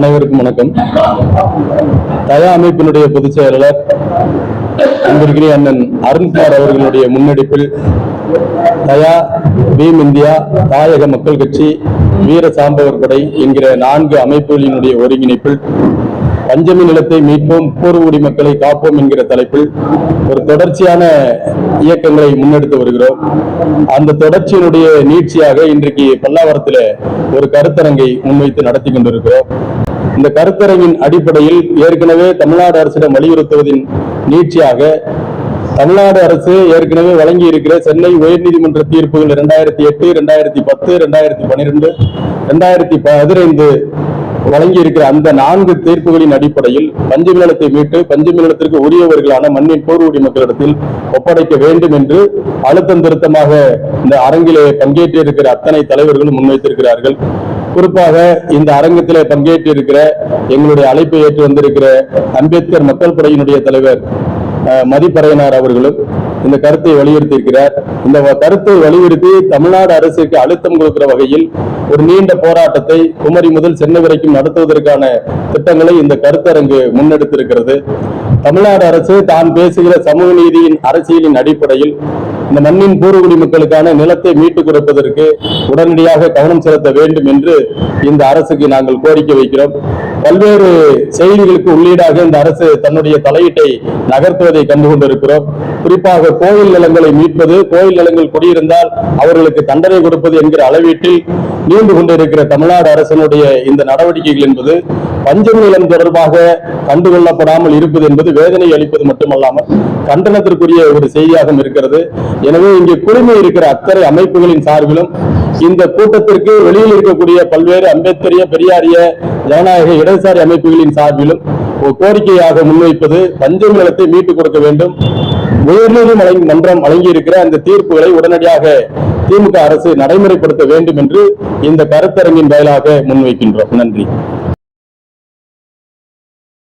அனைவருக்கும் வணக்கம். தயா அமைப்பினுடைய பொதுச் செயலாளர் அன்பிற்கிற அண்ணன் அருண்குமார் அவர்களுடைய முன்னெடுப்பில் தயா பீம் இந்தியா தாயக மக்கள் கட்சி வீர சாம்பவர் படை என்கிற நான்கு அமைப்புகளினுடைய ஒருங்கிணைப்பில் பஞ்சமி நிலத்தை மீட்போம் பூர்வகுடி மக்களை காப்போம் என்கிற தலைப்பில் ஒரு தொடர்ச்சியான இயக்கங்களை முன்னெடுத்து வருகிறோம். அந்த தொடர்ச்சியினுடைய நீட்சியாக இன்றைக்கு பல்லாவரத்தில் ஒரு கருத்தரங்கை முன்வைத்து நடத்தி கொண்டிருக்கிறோம். இந்த கருத்தரங்கின் அடிப்படையில் ஏற்கனவே தமிழ்நாடு அரசிடம் வலியுறுத்துவதின் நீட்சியாக தமிழ்நாடு அரசு ஏற்கனவே வழங்கி இருக்கிற சென்னை உயர்நீதிமன்ற தீர்ப்புகள் இரண்டாயிரத்தி எட்டு இரண்டாயிரத்தி பத்து இரண்டாயிரத்தி பன்னிரெண்டு இரண்டாயிரத்தி பதினைந்து வழங்கி இருக்கிற அந்த நான்கு தீர்ப்புகளின் அடிப்படையில் பஞ்சமி நிலத்தை மீட்டு பஞ்சமி நிலத்திற்கு உரியவர்களான மண்ணின் போர்வடி மக்களிடத்தில் ஒப்படைக்க வேண்டும் என்று அழுத்தம் திருத்தமாக இந்த அரங்கிலே பங்கேற்றிருக்கிற அத்தனை தலைவர்களும் முன்வைத்திருக்கிறார்கள். குறிப்பாக இந்த அரங்கத்தில் பங்கேற்று இருக்கிற எங்களுடைய அழைப்பை ஏற்று வந்திருக்கிற அம்பேத்கர் மக்கள் படையினுடைய தலைவர் மதிப்பறையனார் அவர்களும் இந்த கருத்தை வலியுறுத்தியிருக்கிறார். இந்த கருத்தை வலியுறுத்தி தமிழ்நாடு அரசுக்கு அழுத்தம் கொடுக்கிற வகையில் ஒரு நீண்ட போராட்டத்தை குமரி முதல் சென்னை வரைக்கும் நடத்துவதற்கான திட்டங்களை இந்த கருத்தரங்கு முன்னெடுத்திருக்கிறது. தமிழ்நாடு அரசு தான் பேசுகிற சமூக நீதியின் அரசியலின் அடிப்படையில் இந்த மண்ணின் பூர்வகுடி மக்களுக்கான நிலத்தை மீட்டுக் கொடுப்பதற்கு உடனடியாக கவனம் செலுத்த வேண்டும் என்று இந்த அரசுக்கு நாங்கள் கோரிக்கை வைக்கிறோம். பல்வேறு செய்திகளுக்கு உள்ளீடாக இந்த அரசு தன்னுடைய தலையீட்டை நகர்த்துவதை கண்டுகொண்டிருக்கிறோம். குறிப்பாக கோயில் நிலங்களை மீட்பது கோயில் நிலங்கள் குடியிருந்தால் அவர்களுக்கு தண்டனை கொடுப்பது என்கிற அளவீட்டில் நீண்டு கொண்டிருக்கிற தமிழ்நாடு அரசினுடைய இந்த நடவடிக்கைகள் என்பது பஞ்சம் நிலம் தொடர்பாக கண்டுகொள்ளப்படாமல் இருப்பது என்பது வேதனை அளிப்பது மட்டுமல்லாமல் கண்டனத்திற்குரிய ஒரு செய்தியாகவும் இருக்கிறது. எனவே இங்கே குழுமி இருக்கிற அத்தனை அமைப்புகளின் சார்பிலும் இந்த கூட்டத்திற்கு வெளியில் இருக்கக்கூடிய பல்வேறு அம்பேத்கரிய பெரியாரிய ஜனநாயக இடதுசாரி அமைப்புகளின் சார்பிலும் ஒரு கோரிக்கையாக முன்வைப்பது பஞ்சம் நிலத்தை மீட்டுக் கொடுக்க வேண்டும். உயர்நீதிமன்றம் வழங்கியிருக்கிற அந்த தீர்ப்புகளை உடனடியாக திமுக அரசு நடைமுறைப்படுத்த வேண்டும் என்று இந்த கருத்தரங்கின் வாயிலாக முன்வைக்கின்றோம். நன்றி.